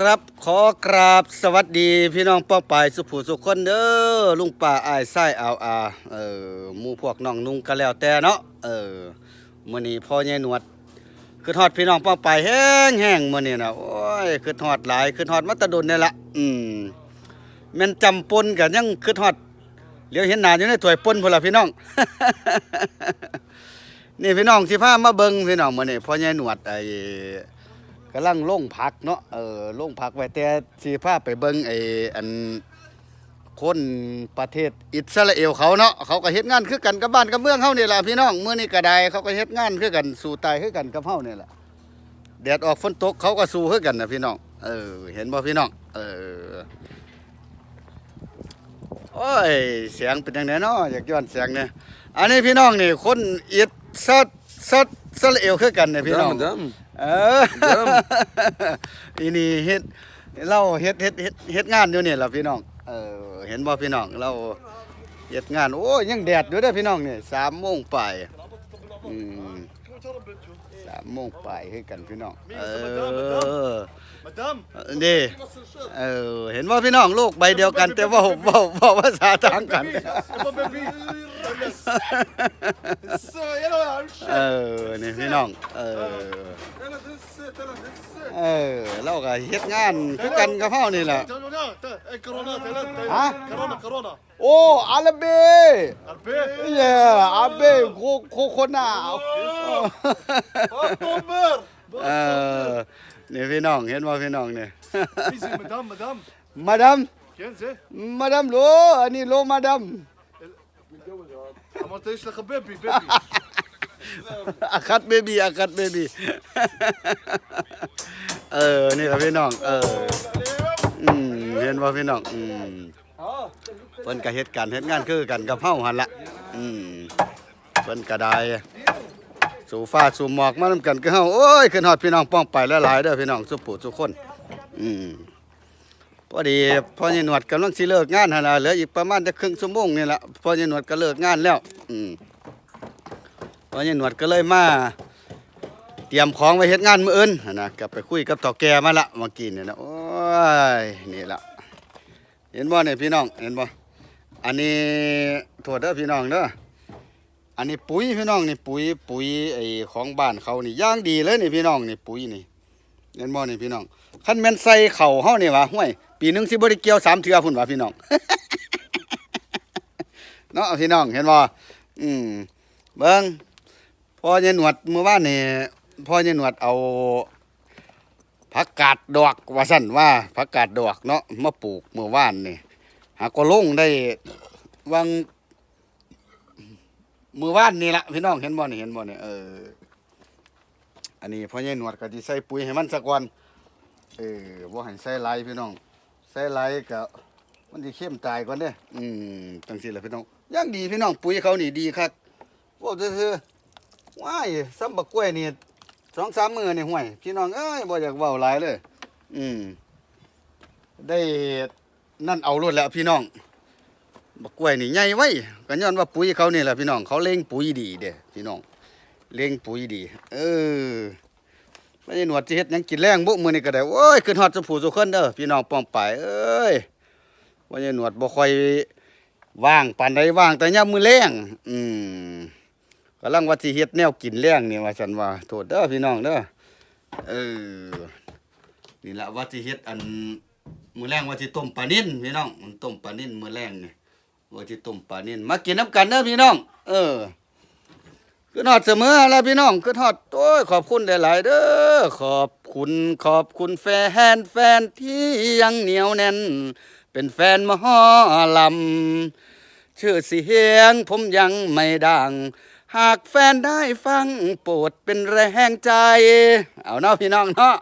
ครับขอกราบสวัสดีพี่น้องป้องปายสุผู้สุคนเด้อลุงป่าอ้ายไส้เอาอาเออมูพวกน้องนุ่งก็แล้วแต่เนาะเออมื้อนี้พ่อใหญ่หนวดคือทอดพี่น้องป้องปายแห้งแห้งมื้อนี้นะโอ้ยคือทอดหลายคือทอดมัตตะดนนี่ละอืมแม่นจำปนกันยังคือทอดเลี้ยวเห็นหน้าอยู่ในถ้วยปนพละพี่น้อง นี่พี่น้องสิพามาเบิ่งพี่น้องมื้อนี้พ่อใหญ่หนวดไอ้ กำลังลงพักเนาะเออลงพักไว้แต่สีพาไปเบิ่งไอ้อันคนประเทศอิสราเอลเขาเนาะเขาก็เฮ็ดงานคือกันกับบ้านกับเมืองเฮานี่ล่ะพี่น้องเมื้อนี้ก็ได้เขาก็เฮ็ดงานคือกันสู้ตายคือกันกับเฮานี่ล่ะแดดออกฝนตกเขาก็สู้คือกันนะพี่น้องเออเห็นบ่พี่น้องเออโอ้ยเสียงเป็นจังไดเนาะอยากย้อนเสียงเนี่ยอันนี้พี่น้องนี่คนอิสรา อิสราเอลคือกันเนี่ยพี่น้อง Madame, เอออีนี่เฮ็ดเราเฮ็ดเฮ็ดเฮ็ดเฮ็ดงานอยู่นี่ล่ะพี่น้องเออเห็นบ่พี่น้องเราเฮ็ดงานโอ้ยยังแดดอยู่เด้อพี่น้องนี่3โมงปลายอืม3โมงปลายคือกันพี่น้องเออ Madame, นี่เออเห็นบ่พี่น้องลูกใบเดียวกัน แต่เว้าเว้าเว้าภาษาต่างกัน เออนี่พี่น้อง เออ เออเราก็เฮ็ดงานคือกันกับเฮานี่แหละฮะโอ้อาลเบอเย่อาลเบโโคโคนาเออนี่พี่น้องเห็นบ่พี่น้องเนี่ยมาดามมาดามมาดามมาดามโลอันนี้โลมาดาม אמרת יש לך בבי, בבי. อาคัดเบบีอาคัดเบบีเออ นี่ครับพี่น้อง เออ อืมเห็นว่าพี่น้อง อืมเพิ่นก็เฮ็ดการเฮ็ดงานคือกันกับเฮาหั่นละอืมเพิ่นก็ได้สู่ฟ้าสู่หมอกมานำกันกับเฮาโอ้ยขึ้นฮอดพี่น้องป้องไปหลายๆเด้อพี่น้องสุผู้สุคน อืมพอดีพ่อใหญ่หนวดกำลังสิเลิกงานหั่นล่ะเหลืออีกประมาณจะครึ่งชั่วโมงนี่ละพ่อใหญ่หนวดก็เลิกงานแล้ว อืม พ่อใหญ่หนวดก็เลยมาเตรียมของไว้เฮ็ดงานมื้ออื่นนะกลับไปคุยกับเฒ่าแก่มาละเมื่อกี้เนี่ยนะโอ้ยนี่ละเห็นบ่เนี่ยพี่น้องเห็นบ่อันนี้โทษเด้อพี่น้องเด้ออันนี้ปุ๋ยพี่น้องนี่ปุ๋ยปุ๋ยไอ้ของบ้านเขานี่ย่างดีเลยนี่พี่น้องนี่ปุ๋ยนี่เห็นบ่นี่พี่น้องคันแม่นใส่เข่าเฮานี่วะห้วยปีหนึงสิบ่ได้เกี่ยวสามเทื่อพุ่นวะพี่น้องเนาะพี่น้องเห็นบ่อืมเบิ่ง พ่อใหญ่หนวดเมื่อวานนี่พ่อใหญ่หนวดเอาผักกาดดอกว่าซั่นว่าผักกาดดอกเนาะมาปลูกเมื่อวานนี่หาก็ลงได้วังมื้อวานนี่ละพี่น้องเห็นบ่นี่เห็นบ่นี่เอออันนี้พ่อใหญ่หนวดก็สิใส่ปุ๋ยให้มันสักวันเออบ่ให้ใส่หลายพี่น้องใส่หลายก็มันสิเข้มตายก่อนเด้ออืมจังซี่ล่ะพี่น้องย่างดีพี่น้องปุ๋ยเขานี่ดีคักโอ้ซื่อ ว้ายซ้ำบักกล้วยนี่สองสามมือนี่ห่วย พี่น้องเอ้ยบ่อยากเว้าหลายเลย อืม ได้นั่นเอารวดแล้วพี่น้อง บักกล้วยนี่ใหญ่ไว้ก็ย้อนว่าปุ๋ยเขานี่แหละพี่น้อง เขาเล็งปุ๋ยดีเด้พี่น้อง เลี้ยงปุ๋ยดี เออไม่ได้หนวดสิเฮ็ดยังกินแรงบุมือนี้ก็ได้โอ้ยขึ้นฮอดสุผู้สุคนเด้อพี่น้องป้องไปเอ้ยว่าได้หนวดบ่ค่อยว่างปานใดว่างแต่ยามมื้อแรงอืม กำลังว่าสิเฮ็ดแนวกินแรงนี่ว่าซั่นว่าโทษเด้อพี่น้องเด้อเออนี่ละว่าสิเฮ็ดอันมือแรงว่าสิต้มปลานิ่นพี่น้องมันต้มปลานิ่นมือแรงนี่ว่าสิต้มปลานิ่นมากินน้ำกันเด้อพี่น้อง เออคือทอดเสมอแล้วพี่น้องคือทอดโอ้ยขอบคุณหลายๆเด้อขอบคุณขอบคุณแฟนแฟนที่ยังเหนียวแน่น เป็นแฟนมหอลำชื่อเสียงผมยังไม่ดัง หากแฟนได้ฟังโปรดเป็นแรงใจ เอาเนาะพี่น้องเนาะ